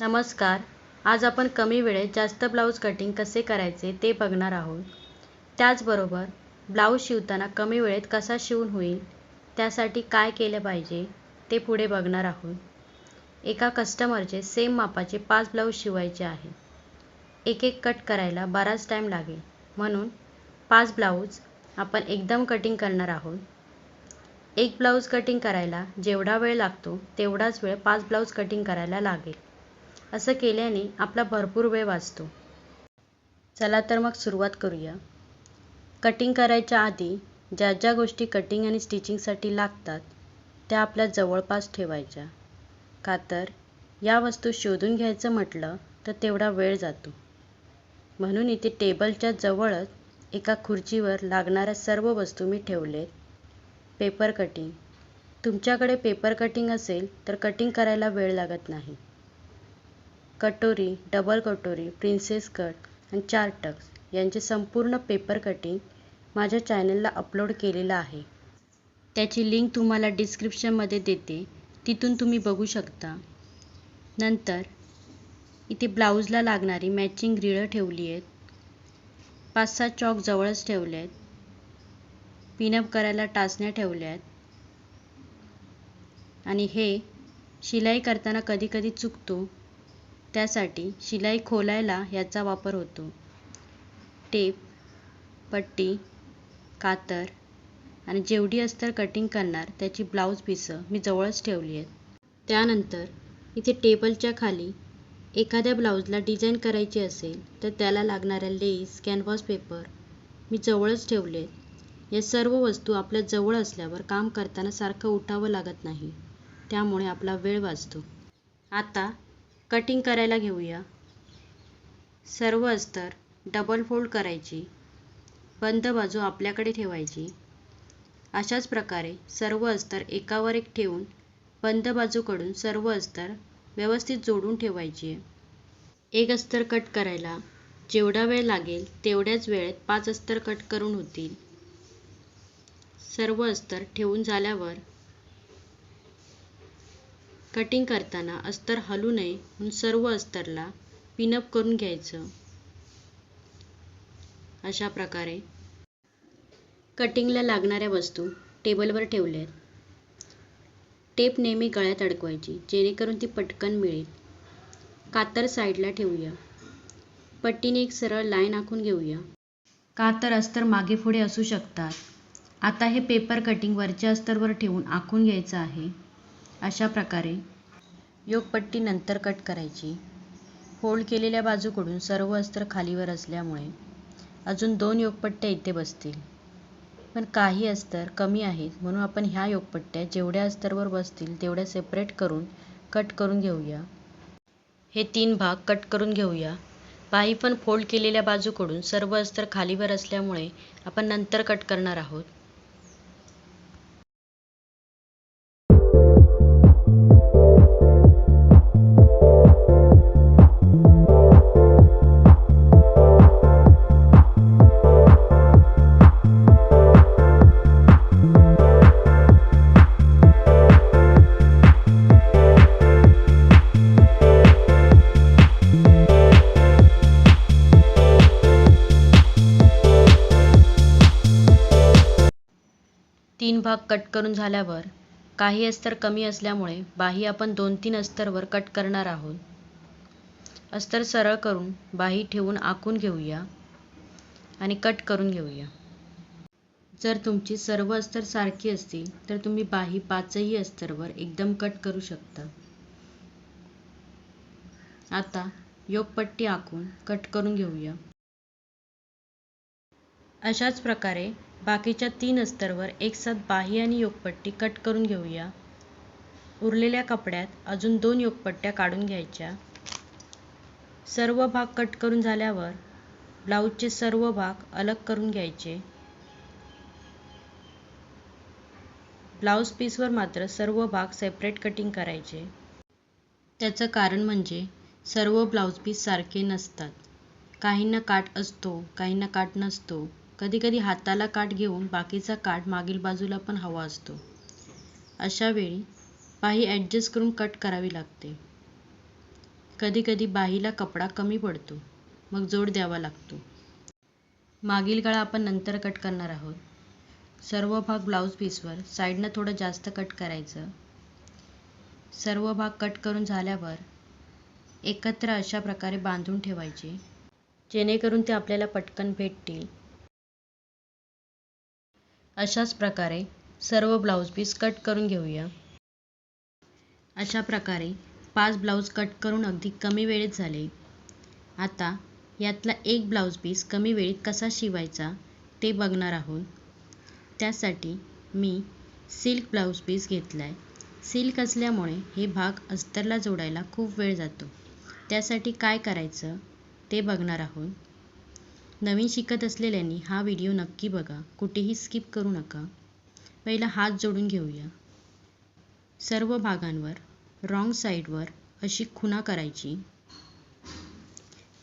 नमस्कार. आज आपण कमी वेळेत जास्त ब्लाऊज कटिंग कसे करायचे ते बघणार आहोत. त्याचबरोबर ब्लाऊज शिवताना कमी वेळेत कसा शिवून होईल त्यासाठी काय केलं पाहिजे ते पुढे बघणार आहोत. एका कस्टमरचे सेम मापाचे पाच ब्लाऊज शिवायचे आहे एक एक कट करायला बराच टाईम लागेल. म्हणून पाच ब्लाऊज आपण एकदम कटिंग करणार आहोत. एक ब्लाऊज कटिंग करायला जेवढा वेळ लागतो तेवढाच वेळ पाच ब्लाऊज कटिंग करायला लागेल. असं केल्याने आपला भरपूर वेळ वाचतो. चला तर मग सुरुवात करूया. कटिंग करायच्या आधी ज्या ज्या गोष्टी कटिंग आणि स्टिचिंगसाठी लागतात त्या आपल्या जवळपास ठेवायच्या. का तर या वस्तू शोधून घ्यायचं म्हटलं तर तेवढा वेळ जातो. म्हणून इथे टेबलच्या जवळच एका खुर्चीवर लागणाऱ्या सर्व वस्तू मी ठेवलेत. पेपर कटिंग तुमच्याकडे पेपर कटिंग असेल तर कटिंग करायला वेळ लागत नाही. कटोरी डबल कटोरी प्रिन्सेस कट आणि चार टक्स यांचे संपूर्ण पेपर कटिंग माझ्या चॅनलला अपलोड केलेलं आहे. त्याची लिंक तुम्हाला डिस्क्रिप्शनमध्ये देते. तिथून तुम्ही बघू शकता. नंतर इथे ब्लाऊजला लागणारी मॅचिंग ग्रिळं ठेवली आहेत. पाच सात चॉक जवळच ठेवले आहेत. पिनअप करायला टाचण्या ठेवल्या आहेत. आणि हे शिलाई करताना कधी कधी चुकतो. त्यासाठी शिलाई खोलायला याचा वापर होतो. टेप पट्टी कातर आणि जेवढी अस्तर कटिंग करणार त्याची ब्लाऊज पिसं मी जवळच ठेवली आहेत. त्यानंतर इथे टेबलच्या खाली एखाद्या ब्लाऊजला डिझाईन करायची असेल तर त्याला लागणाऱ्या लेस कॅनव्हास पेपर मी जवळच ठेवले आहेत. या सर्व वस्तू आपल्या जवळ असल्यावर काम करताना सारखं उठावं लागत नाही. त्यामुळे आपला वेळ वाचतो. आता कटिंग करायला घेऊया. सर्व अस्तर डबल फोल्ड करायची. बंद बाजू आपल्याकडे ठेवायची. अशाच प्रकारे सर्व अस्तर एकावर एक ठेवून बंद बाजूकडून सर्व अस्तर व्यवस्थित जोडून ठेवायची एक अस्तर कट करायला जेवढा वेळ लागेल तेवढ्याच वेळेत पाच अस्तर कट करून होतील. सर्व अस्तर ठेवून झाल्यावर कटिंग करताना अस्तर हलू नये म्हणून सर्व अस्तरला पिनअप करून घ्यायचं. अशा प्रकारे कटिंगला लागणाऱ्या वस्तू टेबलवर ठेवल्या टेप नेहमी गळ्यात अडकवायची जेणेकरून ती पटकन मिळेल. कातर साईडला ठेवूया. पट्टीने एक सरळ लाईन आखून घेऊया. कातर अस्तर मागे पुढे असू शकतात. आता हे पेपर कटिंग वरच्या अस्तरवर ठेवून आखून घ्यायचं आहे. अशा प्रकारे योगपट्टी नंतर कट करायची. फोल्ड केलेल्या बाजूकडून सर्व अस्तर खालीवर असल्यामुळे अजून दोन योगपट्ट्या इथे बसतील. पण काही अस्तर कमी आहेत म्हणून आपण ह्या योगपट्ट्या जेवढ्या अस्तरवर बसतील तेवढ्या सेपरेट करून कट करून घेऊया. हे तीन भाग कट करून घेऊया. बाही पण फोल्ड केलेल्या बाजूकडून सर्व अस्तर खालीवर असल्यामुळे आपण नंतर कट करणार आहोत. भाग कट करून झाल्यावर काही अस्तर कमी असल्यामुळे बाही आपण दोन तीन अस्तरवर कट करणार आहोत. अस्तर सरळ करून बाही ठेवून आखून घेऊया आणि कट करून घेऊया. जर तुमची सर्व अस्तर सारखी असतील तर तुम्ही बाही पाचही अस्तरवर एकदम कट करू शकता. आता योगपट्टी आखून कट करून घेऊया. अशाच प्रकारे बाकीच्या तीन अस्तरवर एकसाथ बाही आणि योगपट्टी कट करून घेऊया. उरलेल्या कपड्यात अजून दोन योगपट्ट्या काढून घ्यायच्या. सर्व भाग कट करून झाल्यावर ब्लाऊजचे सर्व भाग अलग करून घ्यायचे. ब्लाऊज पीसवर मात्र सर्व भाग सेपरेट कटिंग करायचे. त्याचं कारण म्हणजे सर्व ब्लाऊज पीस सारखे नसतात. काहींना काठ असतो काहींना काठ नसतो. कधी कधी हाताला काठ घेऊन बाकीचा काठ मागील बाजूला पण हवा असतो. अशा वेळी बाही ॲडजस्ट करून कट करावी लागते. कधीकधी बाहीला कपडा कमी पडतो मग जोड द्यावा लागतो. मागील गळा आपण नंतर कट करणार आहोत. सर्व भाग ब्लाऊज पीसवर साईडनं थोडं जास्त कट करायचं. सर्व भाग कट करून झाल्यावर एकत्र अशा प्रकारे बांधून ठेवायचे. जेणेकरून ते आपल्याला पटकन भेटतील. अशाच प्रकारे सर्व ब्लाऊज पीस कट करून घेऊया. अशा प्रकारे पाच ब्लाऊज कट करून अगदी कमी वेळेत झाले. आता यातला एक ब्लाऊज पीस कमी वेळेत कसा शिवायचा ते बघणार आहोत. त्यासाठी मी सिल्क ब्लाऊज पीस घेतला आहे सिल्क असल्यामुळे हे भाग अस्तरला जोडायला खूप वेळ जातो. त्यासाठी काय करायचं ते बघणार आहोत. नवीन शिकत असलेल्यांनी हा व्हिडिओ नक्की बघा. कुठेही स्किप करू नका. पहिला हात जोडून घेऊया. सर्व भागांवर रॉंग साईडवर अशी खुणा करायची.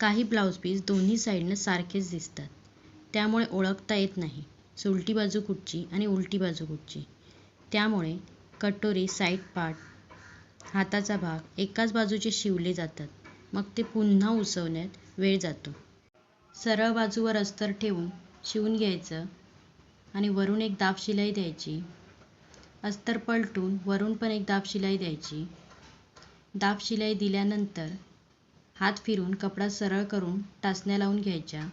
काही ब्लाऊज पीस दोन्ही साईडनं सारखेच दिसतात. त्यामुळे ओळखता येत नाही. उलटी बाजू कुठची आणि उलटी बाजू कुठची. त्यामुळे कटोरी साईड पार्ट हाताचा भाग एकाच बाजूचे शिवले जातात. मग ते पुन्हा उसवण्यात वेळ जातो. सरळ बाजूवर अस्तर ठेवून शिवून घ्यायचं आणि वरून एक दाब शिलाई द्यायची. अस्तर पलटून वरून पण एक दाब शिलाई द्यायची. दाब शिलाई दिल्यानंतर हात फिरून कपडा सरळ करून टाचण्या लावून घ्यायच्या.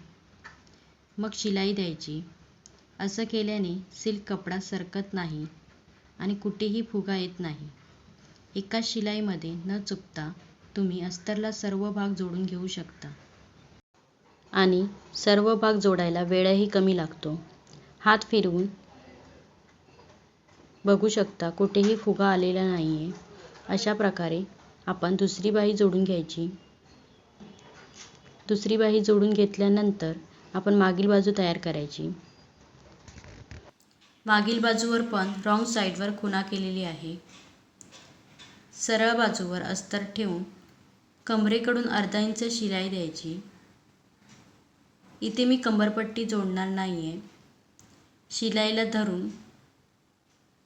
मग शिलाई द्यायची. असं केल्याने सिल्क कपडा सरकत नाही आणि कुठेही फुगा येत नाही. एका शिलाईमध्ये न चुकता तुम्ही अस्तरला सर्व भाग जोडून घेऊ शकता. आणि सर्व भाग जोडायला वेळही कमी लागतो. हात फिरवून बघू शकता कुठेही फुगा आलेला नाही आहे अशा प्रकारे आपण दुसरी बाही जोडून घ्यायची. दुसरी बाही जोडून घेतल्यानंतर आपण मागील बाजू तयार करायची. मागील बाजूवर पण रॉंग साईडवर खुणा केलेली आहे. सरळ बाजूवर अस्तर ठेवून कमरेकडून अर्धा इंच शिलाई द्यायची. इथे मी कंबरपट्टी जोडणार नाही आहे शिलाईला धरून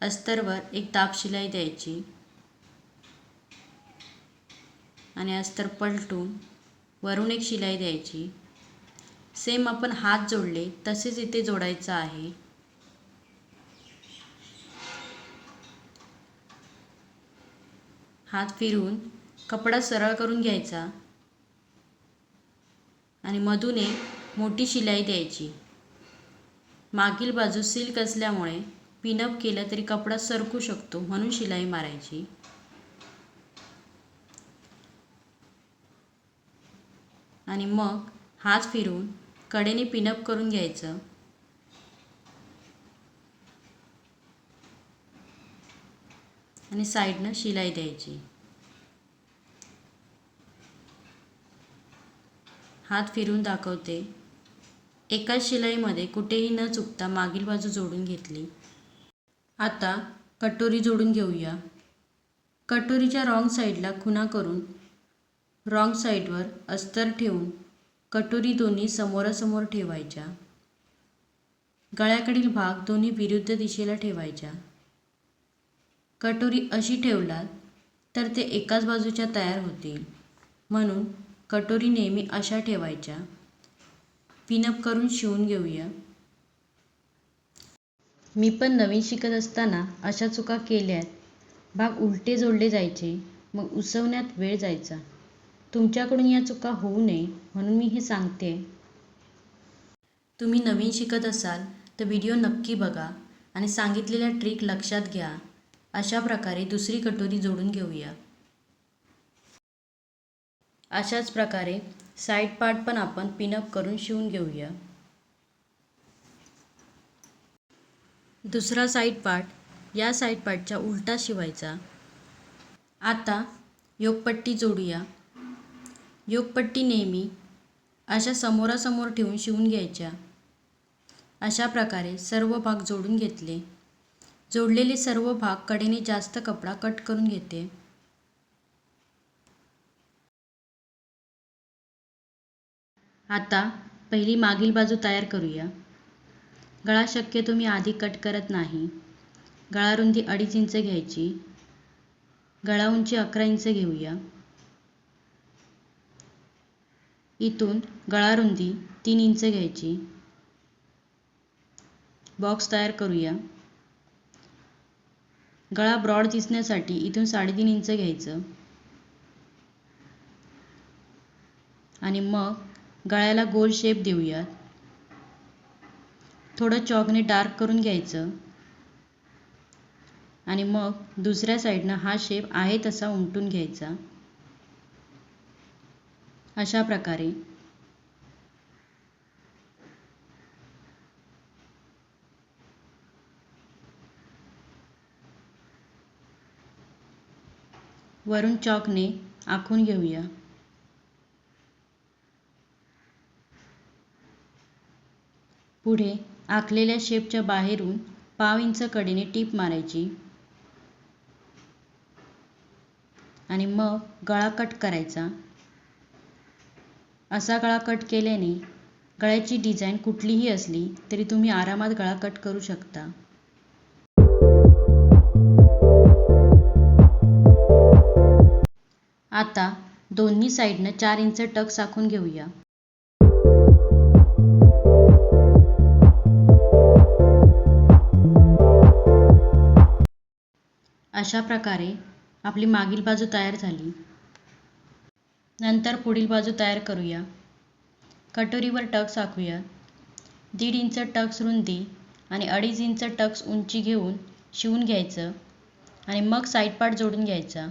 अस्तरवर एक दाब शिलाई द्यायची. आणि अस्तर पलटून वरून एक शिलाई द्यायची. सेम आपण हात जोडले तसेच इथे जोडायचं आहे. हात फिरून कपडा सरळ करून घ्यायचा. आणि मधून एक मोठी शिलाई द्यायची. मागील बाजू सिल्क असल्यामुळे पिनअप केलं तरी कपडा सरकू शकतो म्हणून शिलाई मारायची. आणि मग हात फिरून कडेने पिनअप करून घ्यायचं. आणि साईडनं शिलाई द्यायची. हात फिरून दाखवते. एकाच शिलाईमध्ये कुठेही न चुकता मागील बाजू जोडून घेतली. आता कटोरी जोडून घेऊया. कटोरीच्या रॉंग साईडला खुणा करून रॉंग साईडवर अस्तर ठेवून कटोरी दोन्ही समोरासमोर ठेवायच्या. गळ्याकडील भाग दोन्ही विरुद्ध दिशेला ठेवायच्या. कटोरी अशी ठेवलात तर ते एकाच बाजूच्या तयार होतील. म्हणून कटोरी नेहमी अशा ठेवायच्या. पिनअप करून शिवून घेऊया. मी पण नवीन शिकत असताना अशा चुका केल्यात. भाग उलटे जोडले जायचे मग उसवण्यात वेळ जायचा. तुमच्याकडून या चुका होऊ नये म्हणून मी हे सांगते. तुम्ही नवीन शिकत असाल तर व्हिडिओ नक्की बघा आणि सांगितलेल्या ट्रिक लक्षात घ्या. अशा प्रकारे दुसरी कटोरी जोडून घेऊया. अशाच प्रकारे साईड पार्ट पण आपण पिनअप करून शिवून घेऊया. दुसरा साईड पार्ट या साईड पार्टच्या उलटा शिवायचा. आता योगपट्टी जोडूया. योगपट्टी नेहमी अशा समोरासमोर ठेवून शिवून घ्यायच्या. अशा प्रकारे सर्व भाग जोडून घेतले. जोडलेले सर्व भाग कडेने जास्त कपडा कट करून घेते. आता पहिली मागील बाजू तयार करूया. गळा शक्यतो मी आधी कट करत नाही. गळा रुंदी अडीच इंच घ्यायची. गळा उंची अकरा इंच घेऊया. इथून गळा रुंदी तीन इंच घ्यायची. बॉक्स तयार करूया. गळा ब्रॉड दिसण्यासाठी इथून साडेतीन इंच घ्यायचं. आणि मग गळ्याला गोल शेप देऊयात. थोडं चॉकने डार्क करून घ्यायचं. आणि मग दुसऱ्या साईडनं हा शेप आहे तसा उमटून घ्यायचा. अशा प्रकारे. वरून चॉकने आखून घेऊया. पुढे आखलेल्या शेपच्या बाहेरून पाव इंच कडेने टीप मारायची. आणि मग गळा कट करायचा. असा गळा कट केल्याने गळ्याची डिझाईन कुठलीही असली तरी तुम्ही आरामात गळा कट करू शकता. आता दोन्ही साईडनं चार इंच टक्स आखून घेऊया. अशा प्रकारे आपली मागील बाजू तयार झाली. नंतर पुढील बाजू तयार करूया. कटोरीवर टक्स आखूया. दीड इंच टक्स रुंदी आणि अडीच इंच टक्स उंची घेऊन शिवून घ्यायचं आणि मग साईड पार्ट जोडून घ्यायचा.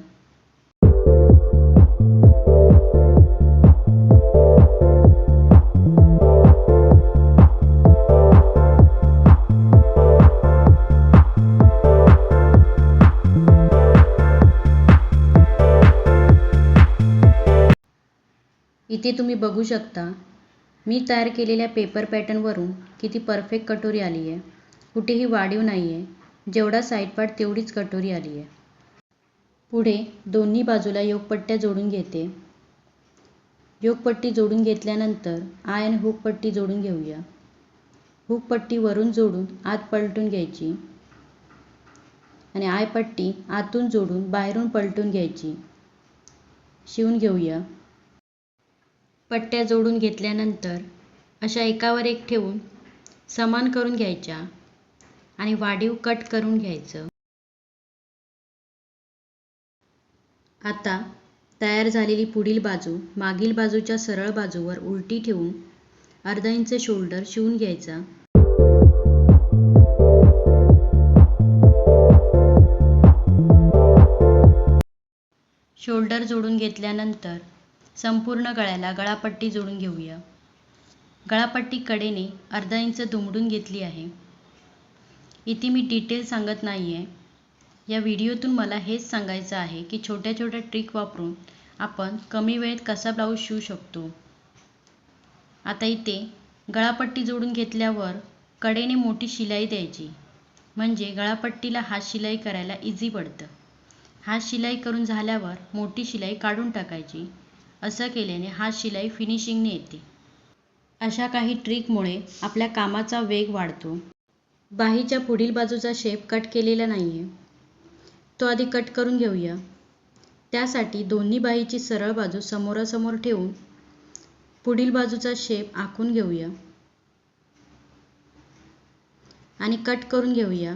इथे तुम्ही बघू शकता मी तयार केलेल्या पेपर पॅटर्नवरून किती परफेक्ट कटोरी आली आहे. कुठेही वाढीव नाही आहे जेवढा साईड पार्ट तेवढीच कटोरी आली आहे. पुढे दोन्ही बाजूला योगपट्ट्या जोडून घेते. योगपट्टी जोडून घेतल्यानंतर आय आणि हुक पट्टी जोडून घेऊया. हुकपट्टी वरून जोडून आत पलटून घ्यायची. आणि आय पट्टी आतून जोडून बाहेरून पलटून घ्यायची. शिवून घेऊया. पट्ट्या जोडून घेतल्यानंतर अशा एकावर एक ठेवून समान करून घ्यायच्या आणि वाढीव कट करून घ्यायचं. आता तयार झालेली पुढील बाजू मागील बाजूच्या सरळ बाजूवर उलटी ठेवून अर्धा इंच शोल्डर शिवून घ्यायचा. शोल्डर जोडून घेतल्यानंतर संपूर्ण गळ्याला गळापट्टी जोडून घेऊया. गळापट्टी कडेने अर्धा इंच दुमडून घेतली आहे. इथे मी डिटेल सांगत नाही आहे या व्हिडिओतून मला हेच सांगायचं आहे की छोट्या छोट्या ट्रिक वापरून आपण कमी वेळेत कसा ब्लाऊज शिवू शकतो. आता इथे गळापट्टी जोडून घेतल्यावर कडेने मोठी शिलाई द्यायची. म्हणजे गळापट्टीला हात शिलाई करायला इझी पडतं. हात शिलाई करून झाल्यावर मोठी शिलाई काढून टाकायची. असं केल्याने हात शिलाई फिनिशिंगने येते. अशा काही ट्रिकमुळे आपल्या कामाचा वेग वाढतो. बाहीच्या पुढील बाजूचा शेप कट केलेला नाही आहे तो आधी कट करून घेऊया. त्यासाठी दोन्ही बाहीची सरळ बाजू समोरासमोर ठेवून पुढील बाजूचा शेप आखून घेऊया. आणि कट करून घेऊया.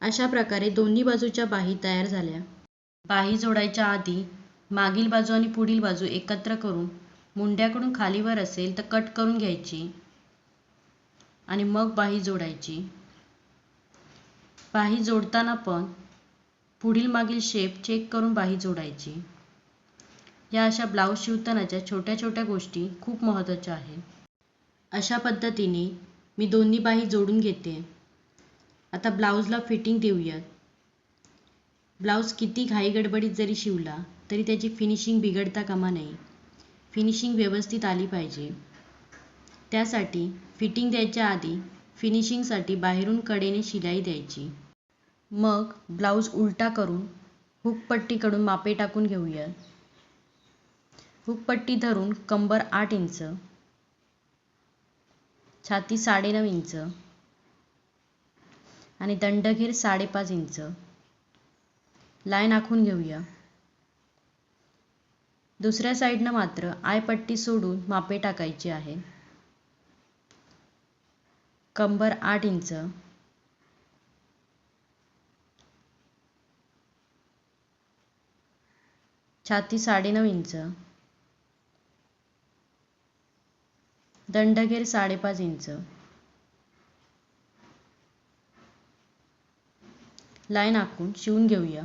अशा प्रकारे दोन्ही बाजूच्या बाही तयार झाल्या. बाही जोडायच्या आधी मागील बाजू आणि पुढील बाजू एकत्र करून मुंड्याकडून खालीवर असेल तर कट करून घ्यायची आणि मग बाही जोडायची. बाही जोडताना पण पुढील मागील शेप चेक करून बाही जोडायची. या अशा ब्लाऊज शिवतानाच्या छोट्या छोट्या गोष्टी खूप महत्त्वाच्या आहेत. अशा पद्धतीने मी दोन्ही बाही जोडून घेते. आता ब्लाऊजला फिटिंग देऊयात. ब्लाऊज किती घाईगडबडीत जरी शिवला तरी त्याची फिनिशिंग बिघडता कामा नये. फिनिशिंग व्यवस्थित आली पाहिजे. त्यासाठी फिटिंग द्यायच्या आधी फिनिशिंगसाठी बाहेरून कडेने शिलाई द्यायची. मग ब्लाऊज उलटा करून हुकपट्टीकडून मापे टाकून घेऊया. हुकपट्टी धरून कंबर आठ इंच छाती साडेनऊ इंच आणि दंडघेर साडेपाच इंच. लाईन आखून घेऊया. दुसऱ्या साईडनं मात्र आयपट्टी सोडून मापे टाकायची आहे. कंबर आठ इंच. छाती साडेनऊ इंच. दंडघेर साडेपाच इंच. लाईन आखून शिवून घेऊया.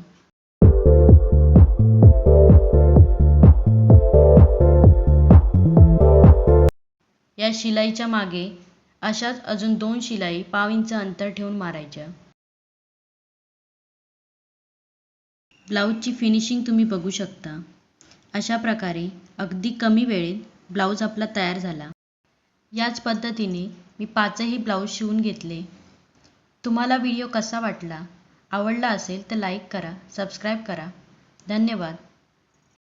या शिलाईच्या मागे अशाच अजून दोन शिलाई पाव इंच अंतर ठेवून मारायच्या. ब्लाऊजची फिनिशिंग तुम्ही बघू शकता. अशा प्रकारे अगदी कमी वेळेत ब्लाऊज आपला तयार झाला. याच पद्धतीने मी पाचही ब्लाऊज शिवून घेतले. तुम्हाला व्हिडिओ कसा वाटला आवडला असेल तर लाईक करा सबस्क्राईब करा. धन्यवाद.